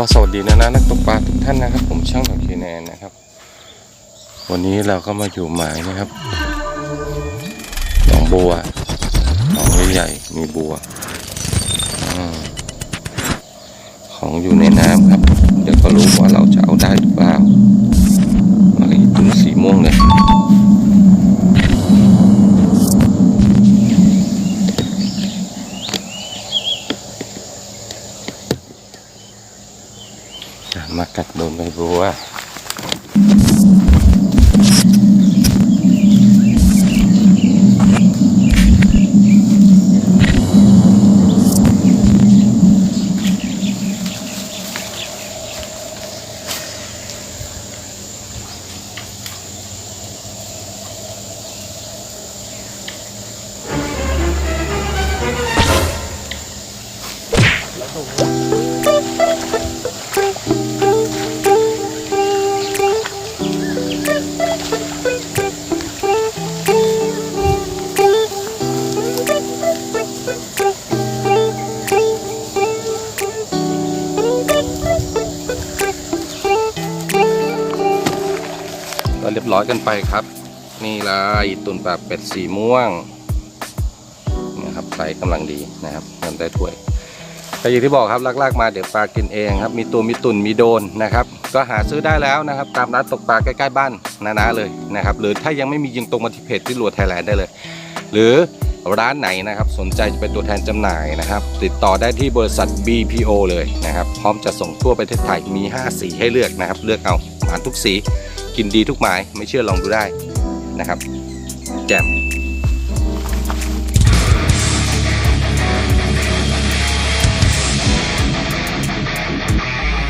ก็สวัสดีนะนะนักตกปลาทุกท่านนะครับ ผมช่างดอกเคแนนนะครับ วันนี้เราก็มาอยู่หมายนะครับหนองบัวหนองใหญ่มีบัวอของอยู่ในน้ำครับ เดี๋ยวก็รู้ว่าเราจะเอาได้หรือเปล่า อะมากั ก็เรียบร้อยกันไปครับ นี่เลยตุนปลาเป็ดสีม่วงนะครับไซส์กำลังดีนะครับเงินได้ถ้วยก็อย่างที่บอกครับลากๆมาเดี๋ยวปลากินเองครับ มีตัวมีตุ่นมีโดนนะครับ ก็หาซื้อได้แล้วนะครับ ตามร้านตกปลาใกล้ๆบ้านนาๆเลยนะครับ หรือถ้ายังไม่มียิงตรงมาที่เพจที่รัวไทยแลนด์ได้เลย หรือร้านไหนนะครับสนใจจะเป็นตัวแทนจำหน่ายนะครับ ติดต่อได้ที่บริษัท BPO เลยนะครับ พร้อมจะส่งทั่วประเทศไทยมี 5 สีให้เลือกนะครับ เลือกเอาหมานทุกสี กินดีทุกหมายไม่เชื่อลองดูได้นะครับ แจ่ม